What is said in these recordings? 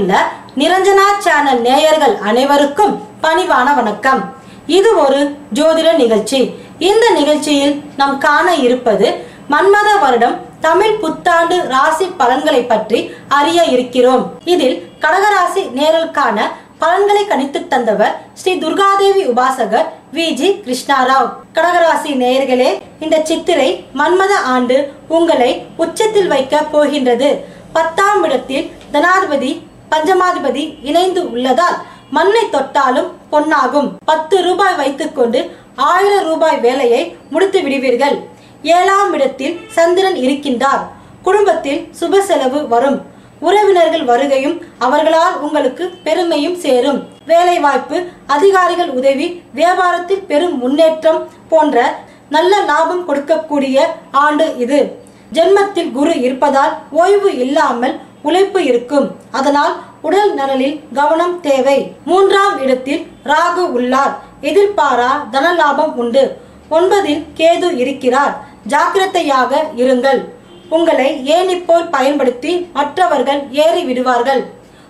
உள்ள நிரஞ்சனா சேனல் நேயர்கள் அனைவருக்கும் பணிவான வணக்கம். இது ஒரு ஜோதிட நிகழ்ச்சி. இந்த நிகழ்ச்சியில் நாம் காண இருப்பது மன்மத வருடம் தமிழ் புத்தாண்டு ராசி பலன்களை பற்றி அறிய இருக்கிறோம். இதில் கடகராசி நேரலுக்கான பலன்களை கணித்து தந்தவர் ஸ்ரீ துர்காதேவி உபாசகர் வி ஜி கிருஷ்ணாராவ். கடகராசி நேயர்களே இந்த சித்திரை மன்மத ஆண்டு உங்களை உச்சத்தில் வைக்க போகின்றது. பத்தாம் இடத்தில் தனாதிபதி பஞ்சமாதிபதி இணைந்து உள்ளதால் மண்ணை தொட்டாலும் பொன்னாகும். பத்து ரூபாய் வைத்துக்கொண்டு ஆயிரம் ரூபாய் வேலையை முடித்து விடுவீர்கள். ஏழாம் இடத்தில் சந்திரன் இருக்கின்றார். குடும்பத்தில் சுப செலவு வரும். உறவினர்கள் வருகையும் அவர்களால் உங்களுக்கு பெருமையும் சேரும். வேலை வாய்ப்பு அதிகாரிகள் உதவி வியாபாரத்தில் பெரும் முன்னேற்றம் போன்ற நல்ல லாபம் கொடுக்கக்கூடிய ஆண்டு இது. ஜென்மத்தில் குரு இருப்பதால் ஓய்வு இல்லாமல் உழைப்பு இருக்கும். அதனால் உடல் நலனில் கவனம் தேவை. மூன்றாம் இடத்தில் ராகு உள்ளார். எதிர்பாரா தனலாபம் உண்டு. ஒன்பதில் கேது இருக்கிறார். ஜாக்கிரதையாக இருங்கள். உங்களை ஏணி போல் பயன்படுத்தி மற்றவர்கள் ஏறி விடுவார்கள்.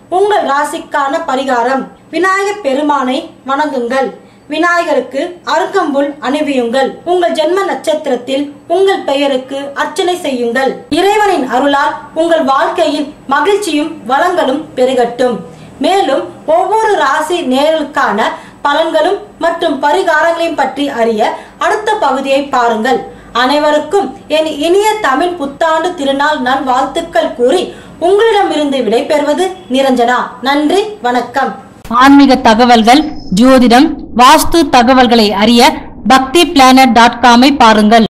உங்கள் ராசிக்கான பரிகாரம். விநாயகப் பெருமானை வணங்குங்கள். விநாயகருக்கு அருக்கம்புல் அணிவியுங்கள். உங்கள் ஜென்ம நட்சத்திரத்தில் உங்கள் பெயருக்கு அர்ச்சனை செய்யுங்கள். இறைவனின் அருளால் உங்கள் வாழ்க்கையில் மகிழ்ச்சியும் வளங்களும் பெருகட்டும். மேலும் ஒவ்வொரு ராசி நேரலுக்கான பலன்களும் மற்றும் பரிகாரங்களையும் பற்றி அறிய அடுத்த பகுதியை பாருங்கள். அனைவருக்கும் என் இனிய தமிழ் புத்தாண்டு திருநாள் நான் வாழ்த்துக்கள் கூறி உங்களிடமிருந்து விடைபெறுவது நிரஞ்சனா. நன்றி வணக்கம். ஆன்மீக தகவல்கள் ஜோதிடம் வாஸ்து தகவல்களை அறிய பக்தி பிளானட் டாட் காமை பாருங்கள்.